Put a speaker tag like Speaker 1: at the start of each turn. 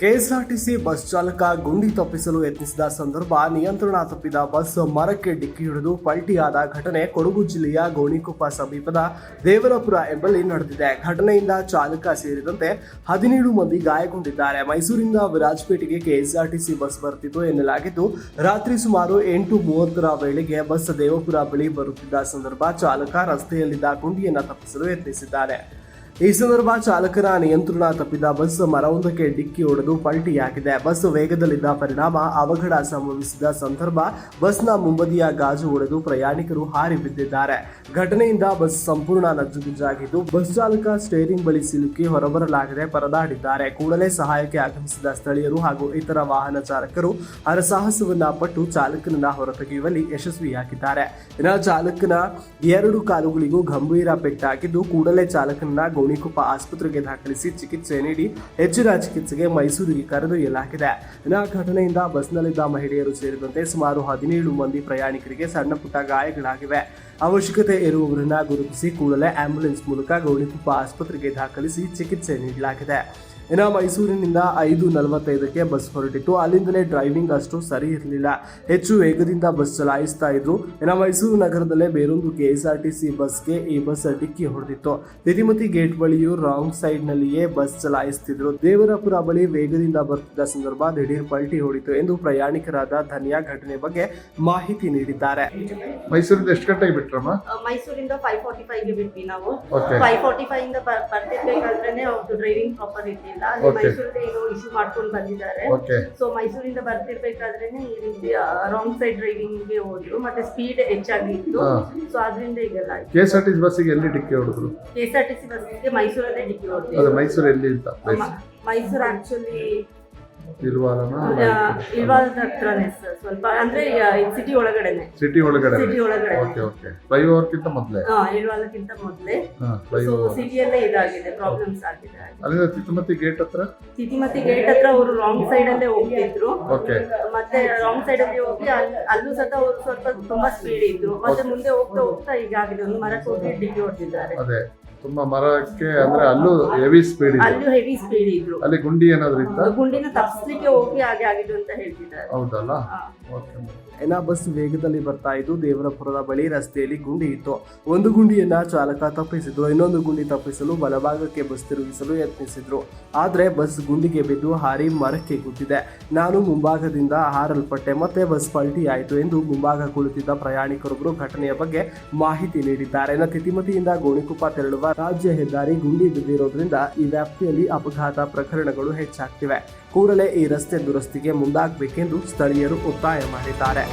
Speaker 1: KSRTC bus ಚಾಲಕ ಗುಂಡಿ ತಪ್ಪಿಸಲು ಯತ್ನಿಸಿದ ಸಂದರ್ಭ ನಿಯಂತ್ರಣ ತಪ್ಪಿದ ಬಸ್ ಮರಕ್ಕೆ ಡಿಕ್ಕಿ ಹಿಡಿದು ಪಲ್ಟಿಯಾದ ಘಟನೆ ಕೊಡಗು ಜಿಲ್ಲೆಯ ಗೋಣಿಕೊಪ್ಪ ಸಮೀಪದ ದೇವರಪುರ ಎಂಬಲ್ಲಿ ನಡೆದಿದೆ. ಘಟನೆಯಿಂದ ಚಾಲಕ ಸೇರಿದಂತೆ ಹದಿನೇಳು ಮಂದಿ ಗಾಯಗೊಂಡಿದ್ದಾರೆ. ಮೈಸೂರಿನಿಂದ ವಿರಾಜಪೇಟೆಗೆ ಕೆಎಸ್ಆರ್ಟಿಸಿ ಬಸ್ ಬರ್ತಿತ್ತು ಎನ್ನಲಾಗಿದ್ದು, ರಾತ್ರಿ ಸುಮಾರು ಎಂಟು ಮೂವತ್ತರ ವೇಳೆಗೆ ಬಸ್ ದೇವಪುರ ಬಳಿ ಬರುತ್ತಿದ್ದ ಸಂದರ್ಭ ಚಾಲಕ ರಸ್ತೆಯಲ್ಲಿದ್ದ ಗುಂಡಿಯನ್ನು ತಪ್ಪಿಸಲು ಯತ್ನಿಸಿದ್ದಾರೆ. ಈ ಸಂದರ್ಭ ಚಾಲಕನ ನಿಯಂತ್ರಣ ತಪ್ಪಿದ ಬಸ್ ಮರವೊಂದಕ್ಕೆ ಡಿಕ್ಕಿ ಹೊಡೆದು ಪಲ್ಟಿಯಾಗಿದೆ ಬಸ್ ವೇಗದಲ್ಲಿದ್ದ ಪರಿಣಾಮ ಅವಘಡ ಸಂಭವಿಸಿದ ಸಂದರ್ಭ ಬಸ್ನ ಮುಂಬದಿಯ ಗಾಜು ಒಡೆದು ಪ್ರಯಾಣಿಕರು ಹಾರಿ ಬಿದ್ದಿದ್ದಾರೆ. ಘಟನೆಯಿಂದ ಬಸ್ ಸಂಪೂರ್ಣ ನಜ್ಜುಗುಜ್ಜಾಗಿದ್ದು, ಬಸ್ ಚಾಲಕ ಸ್ಟೇರಿಂಗ್ ಬಳಿ ಸಿಲುಕಿ ಹೊರಬರಲಾಗದೆ ಪರದಾಡಿದ್ದಾರೆ. ಕೂಡಲೇ ಸಹಾಯಕ್ಕೆ ಆಗಮಿಸಿದ ಸ್ಥಳೀಯರು ಹಾಗೂ ಇತರ ವಾಹನ ಚಾಲಕರು ಹರಸಾಹಸವನ್ನ ಪಟ್ಟು ಚಾಲಕನನ್ನ ಹೊರತೆಗೆಯುವಲ್ಲಿ ಯಶಸ್ವಿಯಾಗಿದ್ದಾರೆ. ಇನ್ನು ಚಾಲಕನ ಎರಡು ಕಾಲುಗಳಿಗೂ ಗಂಭೀರ ಪೆಟ್ಟಾಗಿದ್ದು, ಕೂಡಲೇ ಚಾಲಕನನ್ನ ಗೋಣಿಕೊಪ್ಪ ಆಸ್ಪತ್ರೆಗೆ ದಾಖಲಿಸಿ ಚಿಕಿತ್ಸೆ ನೀಡಿ ಹೆಚ್ಚಿನ ಚಿಕಿತ್ಸೆಗೆ ಮೈಸೂರಿಗೆ ಕರೆದೊಯ್ಯಲಾಗಿದೆ. ಇನ್ನು ಘಟನೆಯಿಂದ ಬಸ್ನಲ್ಲಿದ್ದ ಮಹಿಳೆಯರು ಸೇರಿದಂತೆ ಸುಮಾರು ಹದಿನೇಳು ಮಂದಿ ಪ್ರಯಾಣಿಕರಿಗೆ ಸಣ್ಣ ಪುಟ್ಟ ಗಾಯಗಳಾಗಿವೆ. ಅವಶ್ಯಕತೆ ಇರುವವರನ್ನ ಗುರುತಿಸಿ ಕೂಡಲೇ ಆಂಬ್ಯುಲೆನ್ಸ್ ಮೂಲಕ ಗೌಣಿಕೊಪ್ಪ ಆಸ್ಪತ್ರೆಗೆ ದಾಖಲಿಸಿ ಚಿಕಿತ್ಸೆ ನೀಡಲಾಗಿದೆ. ಇನ್ನು ಮೈಸೂರಿನಿಂದ ಐದು ನಲವತ್ತೈದಕ್ಕೆ ಬಸ್ ಹೊರಟಿತ್ತು. ಅಲ್ಲಿಂದಲೇ ಡ್ರೈವಿಂಗ್ ಅಷ್ಟು ಸರಿ ಇರಲಿಲ್ಲ. ಹೆಚ್ಚು ವೇಗದಿಂದ ಬಸ್ ಚಲಾಯಿಸ್ತಾ ಇದ್ರು. ಇನ್ನು ಮೈಸೂರು ನಗರದಲ್ಲೇ ಬೇರೊಂದು ಸಿ ಬಸ್ಗೆ ಈ ಬಸ್ ಡಿಕ್ಕಿ ಹೊಡೆದಿತ್ತು. ತಿರುಮತಿ ಗೇಟ್ ಬಳಿಯು ರಾಂಗ್ ಸೈಡ್ನಲ್ಲಿಯೇ ಬಸ್ ಚಲಾಯಿಸ್ತಿದ್ರು. ದೇವರಪುರ ಬಳಿ ವೇಗದಿಂದ ಬರ್ತಿದ್ದ ಸಂದರ್ಭ ದಿಢೀರ್ ಪಲ್ಟಿ ಹೊಡಿತು ಎಂದು ಪ್ರಯಾಣಿಕರಾದ ಧನಿಯಾ ಘಟನೆ ಬಗ್ಗೆ ಮಾಹಿತಿ ನೀಡಿದ್ದಾರೆ.
Speaker 2: ಮೈಸೂರಿಂದ ಎಷ್ಟು ಗಂಟೆಗೆ ಬಿಟ್ರಮ್ಮ?
Speaker 3: ಮೈಸೂರಿಂದ ಫೈವ್ ಫಾರ್ಟಿ ಫೈವ್ಗೆ ಬಿಟ್ವಿ ನಾವು. ಫೈವ್ ಫಾರ್ಟಿ ಫೈವ್ ಇಂದ ಬರ್ತಿರ್ಬೇಕಾದ್ರೆ ಡ್ರೈವಿಂಗ್ ಪ್ರಾಪರ್ ಇರ್ಲಿಲ್ಲ. ಅಲ್ಲಿ
Speaker 2: Okay.
Speaker 3: ಏನೋ ಇಶ್ಯೂ ಮಾಡ್ಕೊಂಡು ಬಂದಿದ್ದಾರೆ.
Speaker 2: ಓಕೆ
Speaker 3: ಸೊ ಮೈಸೂರಿಂದ ಬರ್ತಿರ್ಬೇಕಾದ್ರೇನೆ ಈ ರೀತಿ ರಾಂಗ್ ಸೈಡ್ ಡ್ರೈವಿಂಗ್ಗೆ ಹೋದ್ರು. ಮತ್ತೆ ಸ್ಪೀಡ್ ಹೆಚ್ಚಾಗಿತ್ತು
Speaker 2: ಹಾ.
Speaker 3: ಸೊ ಅದರಿಂದ ಈಗೆಲ್ಲ
Speaker 2: K S R T C ಬಸ್ಸಿಗೆ ಎಲ್ಲಿ ಡಿಕ್ಕಿ ಹೊಡೆದ್ರು?
Speaker 3: K S R T C ಬಸ್ಗೆ ಮೈಸೂರಲ್ಲೇ ಡಿಕ್ಕಿ
Speaker 2: ಹೊಡೆದ್ರು
Speaker 3: ಹೊಡೆದಿದ್ದು
Speaker 2: ಮೈಸೂರು ಎಲ್ಲಿ ಅಂತ
Speaker 3: ಮೈಸೂರು ಆಕ್ಚುಲಿ
Speaker 2: ಇಲ್ವಾಲನ
Speaker 3: ಇಲ್ವಾದ ಹತ್ರನೇ ಸರ್ ಸ್ವಲ್ಪ ಅಂದ್ರೆ ಸಿಟಿ ಒಳಗಡೆನೆ.
Speaker 2: ಸಿಟಿ ಒಳಗಡೆ
Speaker 3: ಸಿಟಿ ಒಳಗಡೆ
Speaker 2: ಓಕೆ ಓಕೆ ಫ್ಲೈಓವರ್ಗಿಂತ ಮೊದಲೇ?
Speaker 3: ಹಾ ಇಲ್ವಾಲಕ್ಕಿಂತ ಮೊದಲೇ. ಸೊ ಸಿಟಿಯಲ್ಲೇ ಇದಾಗಿದೆ ಪ್ರಾಬ್ಲಮ್ಸ್ ಆಗಿದೆ
Speaker 2: ಗೇಟ್ ಹತ್ರ?
Speaker 3: ತಿತಿಮತಿ ಗೇಟ್ ಹತ್ರ ಅವರು ರಾಂಗ್ ಸೈಡ್ ಅಲ್ಲೇ ಹೋಗ್ತಿದ್ರು.
Speaker 2: ಓಕೆ
Speaker 3: ಮತ್ತೆ ರಾಂಗ್ ಸೈಡ್ ಅಲ್ಲಿ ಹೋಗಿ ಅಲ್ಲೂ ಸಹ ಅವರು ಸ್ವಲ್ಪ ತುಂಬಾ ಸ್ಪೀಡ್ ಇದ್ರು. ಮತ್ತೆ ಮುಂದೆ ಹೋಗ್ತಾ ಹೋಗ್ತಾ ಈಗ ಆಗಿದೆ ಒಂದು ಮರಕ್ಕೆ ಹೋಗಿ ಡಿಕ್ಕಿ ಹೊಡೆದಿದ್ದಾರೆ.
Speaker 2: ಅದೇ. ತುಂಬಾ ಮರಕ್ಕೆ ಅಂದ್ರೆ ಅಲ್ಲೂ ಹೆವಿ ಸ್ಪೀಡ್ ಇದೆ.
Speaker 3: ಅಲ್ಲೂ ಹೆವಿ ಸ್ಪೀಡ್ ಇದ್ರು.
Speaker 2: ಅಲ್ಲಿ ಗುಂಡಿ ಏನಾದ್ರು ಇತ್ತ?
Speaker 3: ಗುಂಡಿನ ತಪ್ಪಿಸ್ಲಿಕ್ಕೆ ಹೋಗಿ ಹಾಗೆ ಆಗಿದ್ದು ಅಂತ ಹೇಳ್ತಿದ್ದಾರೆ.
Speaker 2: ಹೌದಲ್ಲ? ಓಕೆ
Speaker 1: ಎಲ್ಲ ಬಸ್ ವೇಗದಲ್ಲಿ ಬರ್ತಾ ಇದ್ದು ದೇವರಪುರದ ಬಳಿ ರಸ್ತೆಯಲ್ಲಿ ಗುಂಡಿ ಇತ್ತು. ಒಂದು ಗುಂಡಿಯನ್ನ ಚಾಲಕ ತಪ್ಪಿಸಿದ್ರು ಇನ್ನೊಂದು ಗುಂಡಿ ತಪ್ಪಿಸಲು ಬಲಭಾಗಕ್ಕೆ ಬಸ್ ತಿರುಗಿಸಲು ಯತ್ನಿಸಿದ್ರು. ಆದ್ರೆ ಬಸ್ ಗುಂಡಿಗೆ ಬಿದ್ದು ಹಾರಿ ಮರಕ್ಕೆ ಗುದ್ದಿದೆ. ನಾನು ಮುಂಭಾಗದಿಂದ ಹಾರಲ್ಪಟ್ಟೆ ಮತ್ತೆ ಬಸ್ ಪಲ್ಟಿ ಆಯಿತು ಎಂದು ಮುಂಭಾಗ ಕುಳಿತಿದ್ದ ಪ್ರಯಾಣಿಕರೊಬ್ಬರು ಘಟನೆಯ ಬಗ್ಗೆ ಮಾಹಿತಿ ನೀಡಿದ್ದಾರೆ. ನ ತಿತಿಮತಿಯಿಂದ ಗೋಣಿಕೊಪ್ಪ ತೆರಳುವ ರಾಜ್ಯ ಹೆದ್ದಾರಿ ಗುಂಡಿ ಬಿದ್ದಿರೋದ್ರಿಂದ ಈ ವ್ಯಾಪ್ತಿಯಲ್ಲಿ ಅಪಘಾತ ಪ್ರಕರಣಗಳು ಹೆಚ್ಚಾಗ್ತಿವೆ. ಕೂಡಲೇ ಈ ರಸ್ತೆ ದುರಸ್ತಿಗೆ ಮುಂದಾಗಬೇಕೆಂದು ಸ್ಥಳೀಯರು ಒತ್ತಾಯ ಮಾಡಿದ್ದಾರೆ.